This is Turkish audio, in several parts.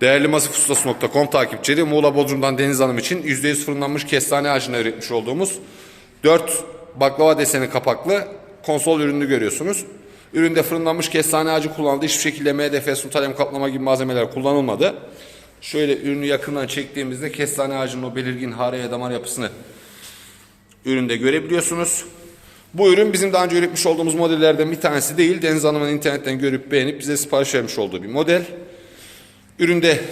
Değerli masifustası.com takipçileri Muğla Bodrum'dan Deniz Hanım için %100 fırınlanmış kestane ağacına üretmiş olduğumuz 4 baklava deseni kapaklı konsol ürünü görüyorsunuz. Üründe fırınlanmış kestane ağacı kullanıldı. Hiçbir şekilde MDF, su kalem kaplama gibi malzemeler kullanılmadı. Şöyle ürünü yakından çektiğimizde kestane ağacının o belirgin hare ve damar yapısını üründe görebiliyorsunuz. Bu ürün bizim daha önce üretmiş olduğumuz modellerden bir tanesi değil. Deniz Hanım'ın internetten görüp beğenip bize sipariş vermiş olduğu bir model. Üründe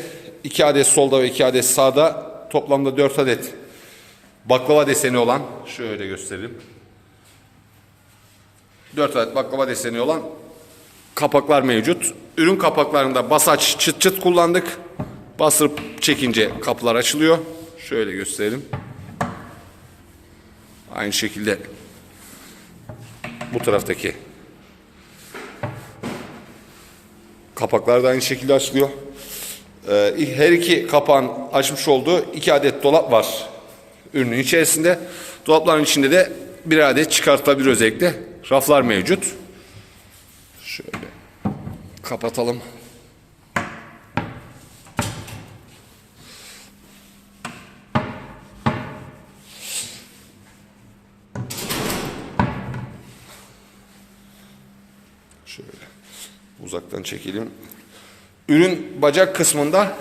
2 adet solda ve 2 adet sağda toplamda 4 adet baklava deseni olan şöyle gösterelim. 4 adet baklava deseni olan kapaklar mevcut. Ürün kapaklarında basaç çıt çıt kullandık. Basırıp çekince kapılar açılıyor. Şöyle gösterelim. Aynı şekilde bu taraftaki kapaklar da aynı şekilde açılıyor. Ee, her iki kapağın açmış olduğu iki adet dolap var ürünün içerisinde. Dolapların içinde de bir adet çıkartılabilir özellikle raflar mevcut. Şöyle kapatalım. Şöyle uzaktan çekelim. Ürün bacak kısmında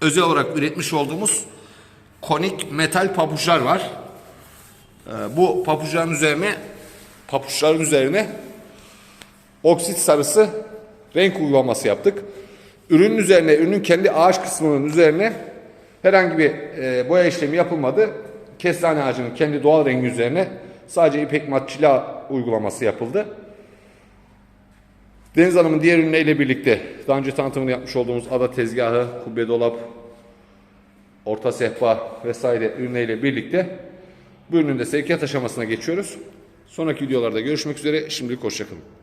özel olarak üretmiş olduğumuz konik metal papuçlar var. Ee, bu papuçların üzerine papuçların üzerine oksit sarısı renk uygulaması yaptık. Ürünün üzerine, ürünün kendi ağaç kısmının üzerine herhangi bir e, boya işlemi yapılmadı. Kestane ağacının kendi doğal rengi üzerine sadece ipek mat çila uygulaması yapıldı. Deniz Hanım'ın diğer ürünleriyle birlikte daha önce tanıtımını yapmış olduğumuz ada tezgahı, kubbe dolap, orta sehpa vesaire ürünleriyle birlikte bu ürünün de sevkiyat aşamasına geçiyoruz. Sonraki videolarda görüşmek üzere. Şimdilik hoşçakalın.